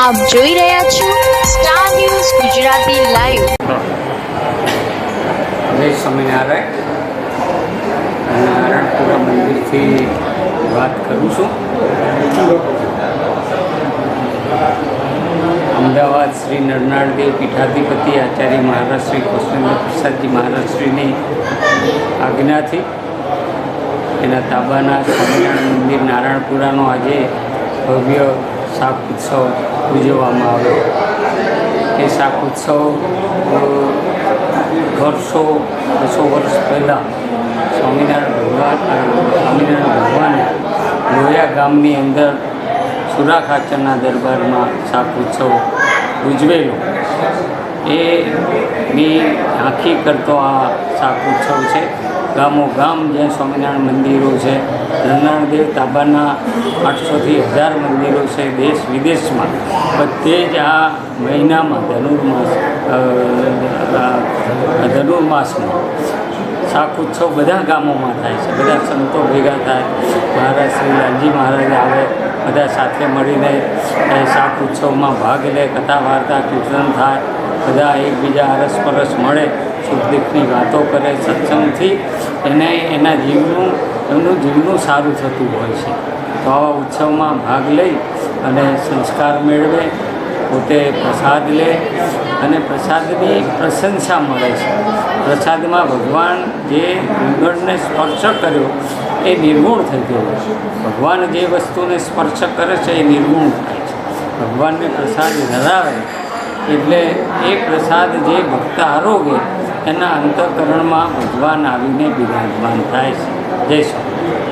આપ જોઈ રહ્યા છો સ્ટાર ન્યૂઝ ગુજરાતી લાઈવ જય સ્વામિનારાયણ. નારાયણપુરા મંદિરથી વાત કરું છું. અમદાવાદ શ્રી નરનાળદેવ પીઠાધિપતિ આચાર્ય મહારાજ શ્રી કૃષ્ણેન્દ્ર પ્રસાદજી મહારાજ શ્રીની આજ્ઞાથી એના તાબાના સ્વામિનારાયણ મંદિર નારાયણપુરાનો આજે ભવ્ય શાક ઉત્સવ ઉજવવામાં આવ્યો. એ શાક ઉત્સવ દોઢસો બસો વર્ષ પહેલાં સ્વામિનારાયણ ભગવાન સ્વામિનારાયણ ભગવાને લોયા ગામની અંદર સુરા ખાચરના દરબારમાં શાક ઉત્સવ ઉજવેલો. એની ઝાંખી કરતો આ શાક ઉત્સવ છે. ગામો ગામ જ્યાં સ્વામિનારાયણ મંદિરો છે. નરનાળદેવ તાબાના આઠસોથી હજાર મંદિરો છે દેશ વિદેશમાં. બધે જ આ મહિનામાં ધનુર્માસ ધનુર્માસમાં શાક ઉત્સવ બધા ગામોમાં થાય છે. બધા સંતો ભેગા થાય. મહારાજ શ્રી લાલજી મહારાજ આવે, બધા સાથે મળીને શાક ઉત્સવમાં ભાગ લે, કથા વાર્તા, કીર્તન થાય. બધા એકબીજા અરસપરસ મળે, સુખ દુઃખની વાતો કરે, સત્સંગથી એને, એના જીવનું, એમનું જીવનું સારું થતું હોય છે. તો આવા ઉત્સવમાં ભાગ લઈ અને સંસ્કાર મેળવે, પોતે પ્રસાદ લે અને પ્રસાદની પ્રશંસા મળે છે. પ્રસાદમાં ભગવાન જે નિર્ગુણને સ્પર્શ કર્યો, એ નિર્ગુણ થઈ ગયો ભગવાન જે વસ્તુને સ્પર્શ કરે છે, એ નિર્ગુણ થાય છે. ભગવાનને પ્રસાદ ધરાવે એટલે એ પ્રસાદ જે ભક્ત આરોગે એના અંતઃકરણમાં ભગવાન આવીને બિરાજમાન થાય છે. જય સ્વામી